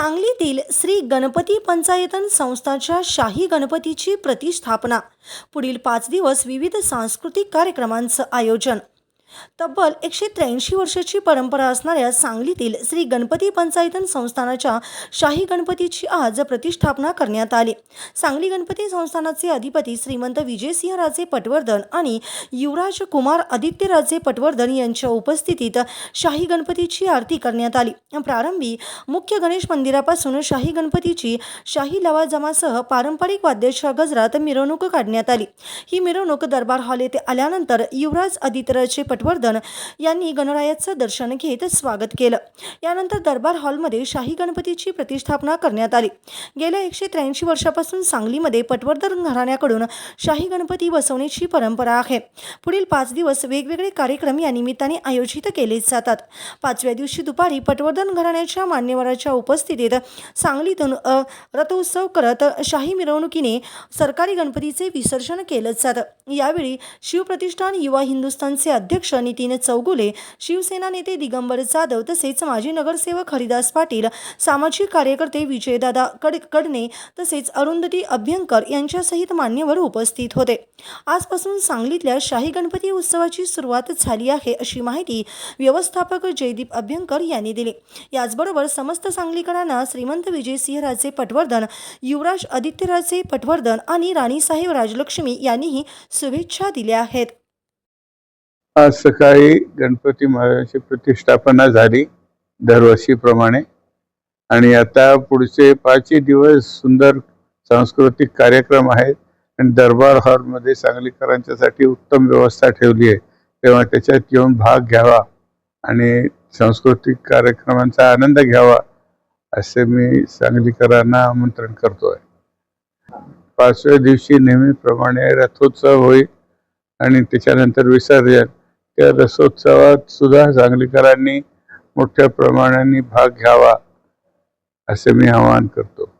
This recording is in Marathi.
सांगलीतील श्री गणपती पंचायतन संस्थाच्या शाही गणपतीची प्रतिष्ठापना. पुढील पाच दिवस विविध सांस्कृतिक कार्यक्रमांचं आयोजन. तब्बल एकशे त्र्याऐंशी वर्षाची परंपरा असणाऱ्या सांगलीतील श्री गणपती पंचायतन संस्थानाच्या शाही गणपतीची आज प्रतिष्ठापना करण्यात आली. सांगली गणपती संस्थानाचे अधिपती श्रीमंत विजयसिंहराजे पटवर्धन आणि युवराज कुमार आदित्यराजे पटवर्धन यांच्या उपस्थितीत शाही गणपतीची आरती करण्यात आली. प्रारंभी मुख्य गणेश मंदिरापासून शाही गणपतीची शाही लवाजमासह पारंपरिक वाद्याच्या गजरात मिरवणूक काढण्यात आली. ही मिरवणूक दरबार हॉल येथे आल्यानंतर युवराज आदित्यराजे पटवर्धन यांनी गणरायाचं दर्शन घेत स्वागत केलं. यानंतर दरबार हॉलमध्ये शाही गणपतीची प्रतिष्ठापना करण्यात आली. गेल्या एकशे त्र्याऐंशी वर्षापासून सांगलीमध्ये पटवर्धन घराण्याकडून शाही गणपती बसवण्याची परंपरा आहे. पुढील पाच दिवस वेगवेगळे कार्यक्रम या निमित्ताने आयोजित केले जातात. पाचव्या दिवशी दुपारी पटवर्धन घराण्याच्या मान्यवराच्या उपस्थितीत सांगलीतून रथोत्सव करत शाही मिरवणुकीने सरकारी गणपतीचे विसर्जन केलं जातं. यावेळी शिवप्रतिष्ठान युवा हिंदुस्थानचे अध्यक्ष नितीन चौगुले शिवसेना नेते दिगंबर जाधव तसेच माजी नगरसेवक हरिदास पाटील सामाजिक कार्यकर्ते विजयदादा कड कडणे तसेच अरुंधती अभ्यंकर यांच्यासहित मान्यवर उपस्थित होते. आजपासून सांगलीतल्या शाही गणपती उत्सवाची सुरुवात झाली आहे अशी माहिती व्यवस्थापक जयदीप अभ्यंकर यांनी दिली. याचबरोबर समस्त सांगलीकरांना श्रीमंत विजयसिंहराजे पटवर्धन युवराज आदित्यराजे पटवर्धन आणि राणीसाहेब राजलक्ष्मी यांनीही शुभेच्छा दिल्या आहेत. आज सकाळी गणपती महाराजांची प्रतिष्ठापना झाली दरवर्षीप्रमाणे. आणि आता पुढचे पाचही दिवस सुंदर सांस्कृतिक कार्यक्रम आहेत आणि दरबार हॉलमध्ये सांगलीकरांच्यासाठी उत्तम व्यवस्था ठेवली आहे. तेव्हा त्याच्यात येऊन भाग घ्यावा आणि सांस्कृतिक कार्यक्रमांचा आनंद घ्यावा असे मी सांगलीकरांना आमंत्रण करतोय. पाचव्या दिवशी नेहमीप्रमाणे रथोत्सव होईल आणि त्याच्यानंतर विसर्जन. या रसोत्सवात सुद्धा सांगलीकरांनी मोठ्या प्रमाणाने भाग घ्यावा असे मी आवाहन करतो.